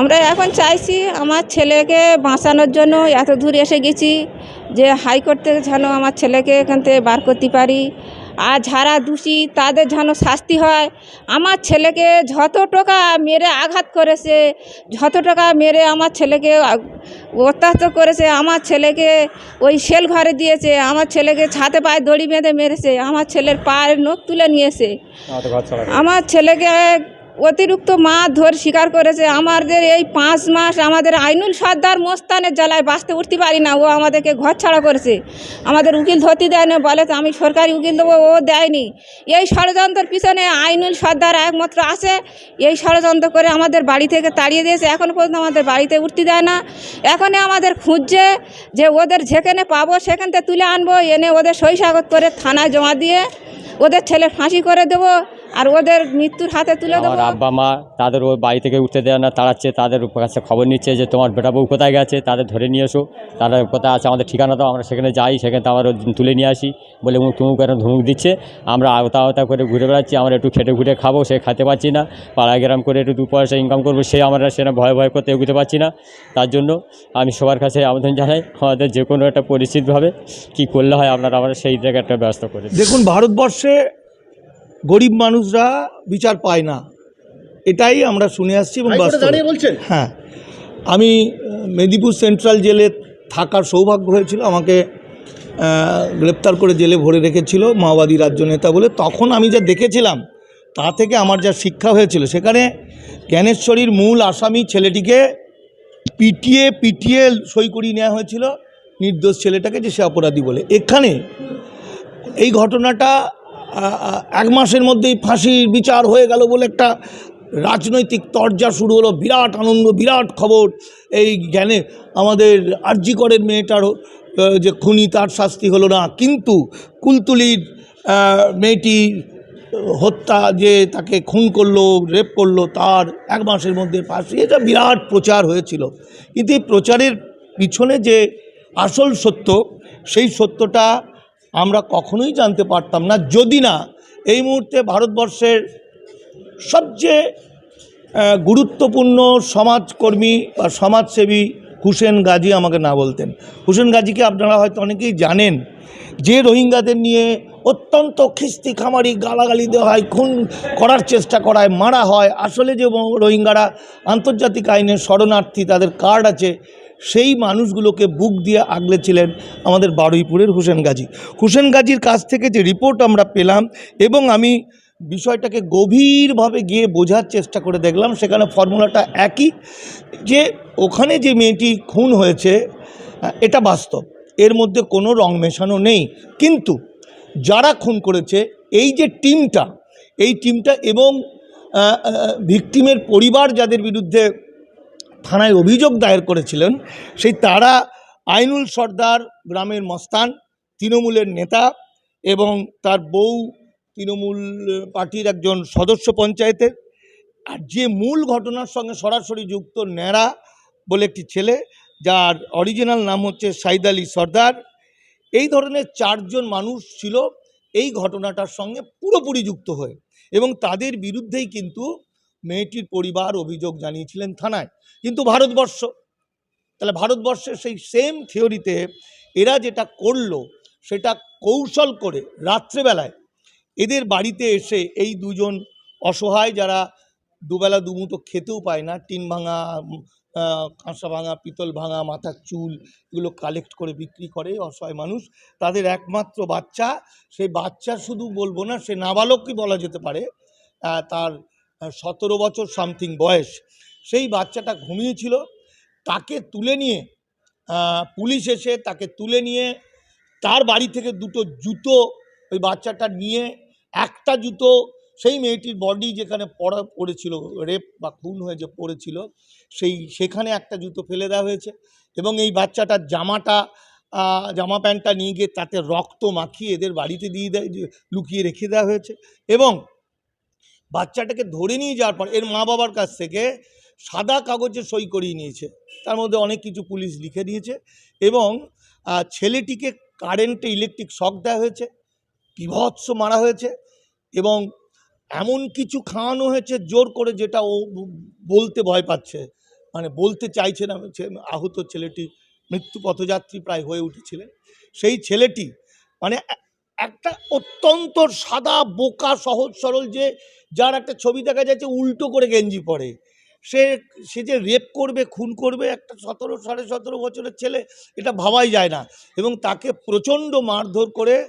আমরা এখন চাইছি আমার ছেলেকে বাঁচানোর জন্য এত দূর এসে গেছি যে হাইকোর্ট থেকে যেন আমার ছেলেকে এখান থেকে বার করতে পারি। আর যারা দোষী তাদের যেন শাস্তি হয়। আমার ছেলেকে যত টাকা মেরে আঘাত করেছে যত টাকা মেরে আমার ছেলেকে অত্যাচার করেছে আমার ছেলেকে ওই সেল ঘরে দিয়েছে আমার ছেলেকে ছাতে পায়ে দড়ি বেঁধে মেরেছে আমার ছেলের পায়ের নখ তুলে নিয়েছে। আমার ছেলেকে অতিরিক্ত মাছ ধরে শিকার করেছে। আমাদের এই পাঁচ মাস আমাদের আইনুল সর্দার মোস্তানের জ্বালায় বাঁচতে উঠতে পারি না। ও আমাদেরকে ঘর ছাড়া করেছে। আমাদের উকিল ধরতে দেয় না, বলে আমি সরকারি উকিল দেবো, ও দেয়নি। এই ষড়যন্ত্রের পিছনে আইনুল সর্দার একমাত্র আছে। এই ষড়যন্ত্র করে আমাদের বাড়ি থেকে তাড়িয়ে দিয়েছে। এখনও পর্যন্ত আমাদের বাড়িতে উঠতে দেয় না। এখনই আমাদের খুঁজছে যে ওদের যেখানে পাবো সেখান থেকে তুলে আনব। এনে ওদের সই সাগত করে থানায় জমা দিয়ে ওদের ছেলে ফাঁসি করে দেবো। আর ওদের মৃত্যুর হাতে তুলে দেবো। আমার আব্বা মা তাদের ওই বাড়ি থেকে উঠতে দেয় না তাড়াচ্ছে তাদের কাছে খবর নিচ্ছে যে তোমার বেটা বউ কোথায় গেছে তাদের ধরে নিয়ে এসো। তারা কোথায় আছে আমাদের ঠিকানা দাও আমরা সেখানে যাই সেখানে তো আমরা তুলে নিয়ে আসি। বলে মুখ তুমুক করে ধুমুক দিচ্ছে আমরা আওতা আওতা করে ঘুরে বেড়াচ্ছি আমরা একটু খেটে ঘুরে খাব সে খেতে পাচ্ছি না। পাড়া গ্রাম করে একটু দু পয়সা ইনকাম করব সে আমরা সেটা ভয় ভয় করতে এগোতে পারছি না। তার জন্য আমি সবার কাছে আবেদন জানাই আমাদের যে কোনো একটা পরিস্থিতিভাবে কী করলে হয় আপনারা আমরা সেই জায়গায় একটা ব্যবস্থা করে দেখুন ভারতবর্ষে গরিব মানুষরা বিচার পায় না। এটাই আমরা শুনে আসছি এবং বলছেন? হ্যাঁ। আমি মেদিনীপুর সেন্ট্রাল জেলে থাকার সৌভাগ্য হয়েছিল। আমাকে গ্রেপ্তার করে জেলে ভরে রেখেছিল মাওবাদী রাজ্য নেতা বলে। তখন আমি যা দেখেছিলাম তা থেকে আমার যা শিক্ষা হয়েছিল সেখানে জ্ঞানেশ্বরীর মূল আসামি ছেলেটিকে পিটিয়ে পিটিয়ে সই করিয়ে নেওয়া হয়েছিল। নির্দোষ ছেলেটাকে যে সে অপরাধী বলে। এখানে এই ঘটনাটা এক মাসের মধ্যেই ফাঁসির বিচার হয়ে গেল বলে একটা রাজনৈতিক তরজা শুরু হলো। বিরাট আনন্দ, বিরাট খবর। এই জ্ঞানে আমাদের আর্যিকরের মেয়েটারও যে খুনি তার শাস্তি হলো না। কিন্তু কুলতুলির মেয়েটি হত্যা যে তাকে খুন করল, রেপ করল, তার এক মাসের মধ্যে ফাঁসি। এটা বিরাট প্রচার হয়েছিল। কিন্তু এই প্রচারের পিছনে যে আসল সত্য, সেই সত্যটা আমরা কখনোই জানতে পারতাম না, যদি না এই মুহূর্তে ভারতবর্ষের সবচেয়ে গুরুত্বপূর্ণ সমাজকর্মী বা সমাজসেবী হুসেন গাজী আমাকে না বলতেন। হুসেন গাজীকে আপনারা হয়তো অনেকেই জানেন, যে রোহিঙ্গাদের নিয়ে অত্যন্ত খিস্তি খামারি গালাগালি দেওয়া হয়, খুন করার চেষ্টা করায় মারা হয়। আসলে যে রোহিঙ্গারা আন্তর্জাতিক আইনের শরণার্থী, তাদের কার্ড আছে সেই মানুষগুলোকে বুক দিয়ে আগলেছিলেন আমাদের বারুইপুরের হুসেন গাজী। হুসেন গাজীর কাছ থেকে যে রিপোর্ট আমরা পেলাম এবং আমি বিষয়টাকে গভীরভাবে গিয়ে বোঝার চেষ্টা করে দেখলাম, সেখানে ফর্মুলাটা একই যে ওখানে যে মেয়েটি খুন হয়েছে, এটা বাস্তব। এর মধ্যে কোনো রং মেশানো নেই। কিন্তু যারা খুন করেছে, এই যে টিমটা এই টিমটা এবং ভিকটিমের পরিবার যাদের বিরুদ্ধে থানায় অভিযোগ দায়ের করেছিলেন, সেই তারা আইনুল সর্দার গ্রামের মস্তান, তৃণমূলের নেতা এবং তার বউ তৃণমূল পার্টির একজন সদস্য পঞ্চায়েতের। আর যে মূল ঘটনার সঙ্গে সরাসরি যুক্ত ন্যাড়া বলে একটি ছেলে, যার অরিজিনাল নাম হচ্ছে সাইদ আলী সর্দার। এই ধরনের চারজন মানুষ ছিল, এই ঘটনাটার সঙ্গে পুরোপুরি যুক্ত হয়ে এবং তাদের বিরুদ্ধেই কিন্তু মেয়েটির পরিবার অভিযোগ জানিয়েছিলেন থানায়। কিন্তু ভারতবর্ষ, তাহলে ভারতবর্ষের সেই সেম থিওরিতে এরা যেটা করল, সেটা কৌশল করে রাত্রেবেলায় এদের বাড়িতে এসে এই দুজন অসহায় যারা দুবেলা দুমুটো খেতেও পায় না, টিন ভাঙা কাঁসা ভাঙা, পিতল ভাঙা, মাথার চুল এগুলো কালেক্ট করে বিক্রি করে অসহায় মানুষ, তাদের একমাত্র বাচ্চা। সেই বাচ্চা শুধু বলব না, সে নাবালকই বলা যেতে পারে তার সতেরো বছর সামথিং বয়স। সেই বাচ্চাটা ঘুমিয়েছিল, তাকে তুলে নিয়ে পুলিশ এসে তাকে তুলে নিয়ে, তার বাড়ি থেকে দুটো জুতো ওই বাচ্চাটা নিয়ে, একটা জুতো সেই মেয়েটির বডি যেখানে পড়া পড়েছিল রেপ বা খুন হয়ে যে পড়েছিল, সেই, সেখানে একটা জুতো ফেলে দেওয়া হয়েছে এবং এই বাচ্চাটার জামাটা জামা প্যান্টটা নিয়ে গিয়ে তাতে রক্ত মাখিয়ে এদের বাড়িতে দিয়ে দেয় লুকিয়ে রেখে দেওয়া হয়েছে এবং বাচ্চাটাকে ধরে নিয়ে যাওয়ার পর এর মা বাবার কাছ থেকে সাদা কাগজে সই করিয়ে নিয়েছে। তার মধ্যে অনেক কিছু পুলিশ লিখে দিয়েছে এবং ছেলেটিকে কারেন্টে ইলেকট্রিক শক দেওয়া হয়েছে, বিভৎস মারা হয়েছে এবং এমন কিছু খাওয়ানো হয়েছে জোর করে যেটা ও বলতে ভয় পাচ্ছে। মানে বলতে চাইছে না আহত ছেলেটি মৃত্যু পথযাত্রী প্রায় হয়ে উঠেছিলেন। সেই ছেলেটি মানে একটা অত্যন্ত সাদা, বোকা, সহজ, সরল যে, যার একটা ছবি দেখা যাচ্ছে উল্টো করে গেঞ্জি পরে। সে সে যে রেপ করবে, খুন করবে একটা সতেরো, সাড়ে সতেরো বছরের ছেলে, এটা ভাবাই যায় না। এবং তাকে প্রচণ্ড মারধর করে,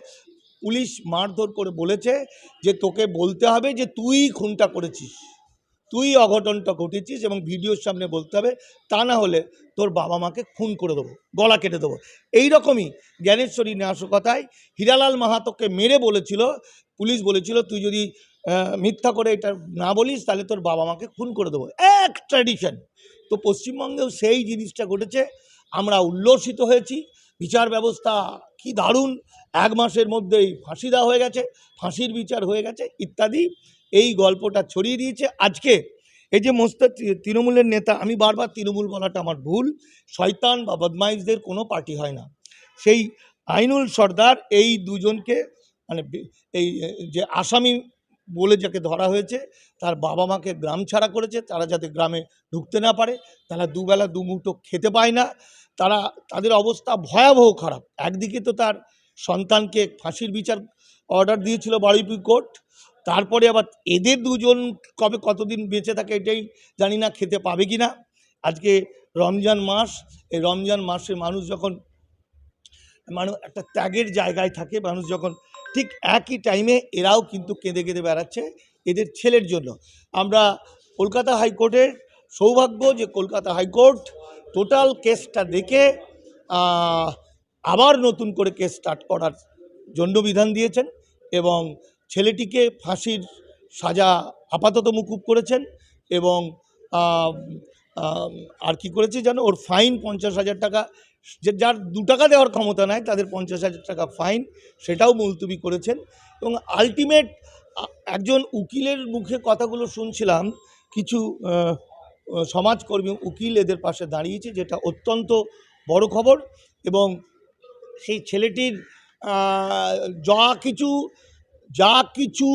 পুলিশ মারধর করে বলেছে যে তোকে বলতে হবে যে তুই খুনটা করেছিস। তুই অঘটনটা ঘটেছিস এবং ভিডিওর সামনে বলতে হবে, তা না হলে তোর বাবা মাকে খুন করে দেবো, গলা কেটে দেবো। এই রকমই জ্ঞানেশ্বরী নাশকতায় হীরালাল মাহাতোকে মেরে বলেছিল, পুলিশ বলেছিল, তুই যদি মিথ্যা করে এটা না বলিস, তাহলে তোর বাবা মাকে খুন করে দেবো। এক ট্র্যাডিশন তো পশ্চিমবঙ্গেও সেই জিনিসটা ঘটেছে, আমরা উল্লসিত হয়েছি, বিচার ব্যবস্থা কি দারুণ, এক মাসের মধ্যেই ফাঁসি দেওয়া হয়ে গেছে, ফাঁসির বিচার হয়ে গেছে, ইত্যাদি। এই গল্পটা ছড়িয়ে দিয়েছে। আজকে এই যে মোস্ত তৃণমূলের নেতা, আমি বারবার তৃণমূল বলাটা আমার ভুল, শয়তান বা বদমাইশদের কোনো পার্টি হয় না। সেই আইনুল সর্দার এই দুজনকে মানে এই যে আসামি বলে যাকে ধরা হয়েছে, তার বাবা মাকে গ্রাম ছাড়া করেছে, তারা যাতে গ্রামে ঢুকতে না পারে, তারা দুবেলা দুমুঠো খেতে পায় না, তারা, তাদের অবস্থা ভয়াবহ খারাপ। একদিকে তো তার সন্তানকে ফাঁসির বিচার অর্ডার দিয়েছিল বারুইপুর কোর্ট তারপরে আবার এদের দুজন কবে কতদিন বেঁচে থাকে এটাই জানি না, খেতে পাবে কি না। আজকে রমজান মাস, এই রমজান মাসে মানুষ যখন মানুষ একটা ত্যাগের জায়গায় থাকে, মানুষ যখন ঠিক একই টাইমে এরাও কিন্তু কেঁদে কেঁদে বেড়াচ্ছে এদের ছেলের জন্য। আমরা কলকাতা হাইকোর্টের সৌভাগ্য যে কলকাতা হাইকোর্ট টোটাল কেসটা দেখে আবার নতুন করে কেস স্টার্ট করার জন্য বিধান দিয়েছেন এবং ছেলেটিকে ফাঁসির সাজা আপাতত মুকুব করেছেন এবং আর কি করেছে জানো ওর ফাইন পঞ্চাশ হাজার টাকা, যে যার দু টাকা দেওয়ার ক্ষমতা নাই, তাদের পঞ্চাশ হাজার টাকা ফাইন সেটাও মুলতুবি করেছেন এবং আলটিমেট একজন উকিলের মুখে কথাগুলো শুনছিলাম, কিছু সমাজকর্মী উকিল এদের পাশে দাঁড়িয়েছে, যেটা অত্যন্ত বড় খবর এবং সেই ছেলেটির যা কিছু যা কিছু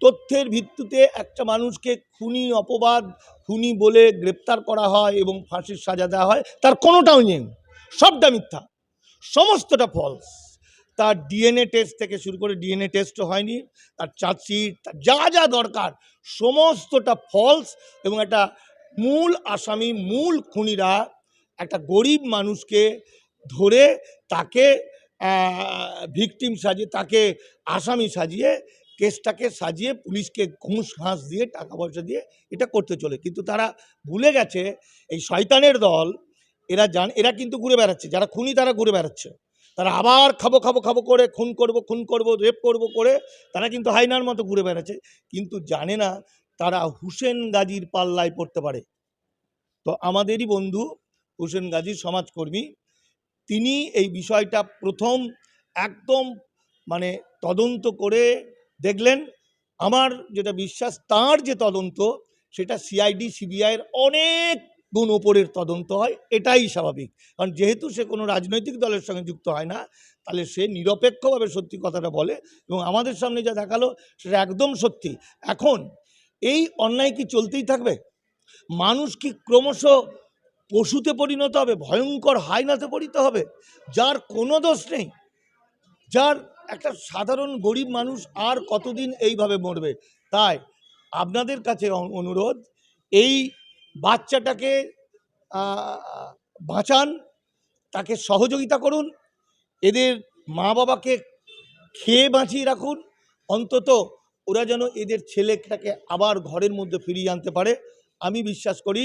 তথ্যের ভিত্তিতে একটা মানুষকে খুনি অপবাদ, খুনি বলে গ্রেপ্তার করা হয় এবং ফাঁসির সাজা দেওয়া হয়, তার কোনোটাও নেই। সবটা মিথ্যা। সমস্তটা ফলস তার ডিএনএ টেস্ট থেকে শুরু করে ডিএনএ টেস্টও হয়নি। তার চার্জশিট, তার যা যা দরকার, সমস্তটা ফলস এবং একটা মূল আসামি, মূল খুনিরা একটা গরিব মানুষকে ধরে তাকে ভিকটিম সাজিয়ে, তাকে আসামি সাজিয়ে, কেসটাকে সাজিয়ে, পুলিশকে ঘুষ, ঘাস দিয়ে, টাকা পয়সা দিয়ে এটা করতে চলে। কিন্তু তারা ভুলে গেছে, এই শয়তানের দল, এরা জান, এরা কিন্তু ঘুরে বেড়াচ্ছে। যারা খুনি, তারা ঘুরে বেড়াচ্ছে। তারা আবার খাব খাব খাব করে, খুন করব খুন করব, রেপ করব করে, তারা কিন্তু হাইনার মতো ঘুরে বেড়াচ্ছে। কিন্তু জানে না, তারা হুসেন গাজীর পাল্লায় পড়তে পারে। তো আমাদেরই বন্ধু হুসেন গাজী সমাজকর্মী তিনি এই বিষয়টা প্রথম একদম মানে তদন্ত করে দেখলেন। আমার যেটা বিশ্বাস, তার যে তদন্ত, সেটা সিআইডি সিবিআইয়ের অনেক গুণ ওপরের তদন্ত হয়, এটাই স্বাভাবিক। কারণ যেহেতু সে কোনো রাজনৈতিক দলের সঙ্গে যুক্ত হয় না, তাহলে সে নিরপেক্ষভাবে সত্যি কথাটা বলে এবং আমাদের সামনে যা দেখাল, সেটা একদম সত্যি। এখন এই অন্যায় কি চলতেই থাকবে? মানুষ কি ক্রমশ পশুতে পরিণত হবে, ভয়ঙ্কর হাইনাতে পরিণত হবে, যার কোনো দোষ নেই। যার একটা সাধারণ গরিব মানুষ আর কতদিন এইভাবে মরবে? তাই আপনাদের কাছে অনুরোধ, এই বাচ্চাটাকে বাঁচান, তাকে সহযোগিতা করুন, এদের মা বাবাকে খেয়ে বাঁচিয়ে রাখুন, অন্তত ওরা যেন এদের ছেলেটাকে আবার ঘরের মধ্যে ফিরিয়ে আনতে পারে। আমি বিশ্বাস করি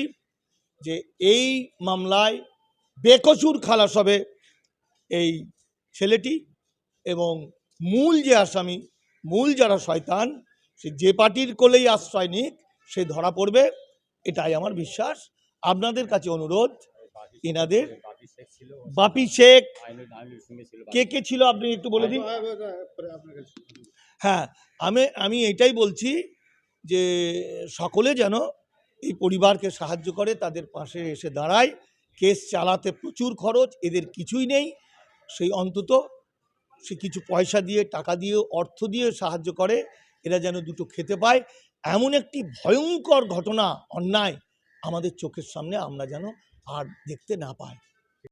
যে এই মামলায় বেকসুর খালাস হবে এই ছেলেটি এবং মূল যে আসামি, মূল যারা শয়তান, সে যে পার্টির কোলেই আশ্রয় নিক, সে ধরা পড়বে, এটাই আমার বিশ্বাস। আপনাদের কাছে অনুরোধ, এনাদের বাপি শেখ, কে কে ছিল আপনি একটু বলে দিন? হ্যাঁ আমি আমি এটাই বলছি যে সকলে যেন এই পরিবারকে সাহায্য করে, তাদের পাশে এসে দাঁড়ায়। কেস চালাতে প্রচুর খরচ, এদের কিছুই নেই। সেই অন্তত সে কিছু পয়সা দিয়ে, টাকা দিয়ে, অর্থ দিয়ে সাহায্য করে, এরা যেন দুটো খেতে পায়। এমন একটি ভয়ঙ্কর ঘটনা, অন্যায় আমাদের চোখের সামনে আমরা যেন আর দেখতে না পাই।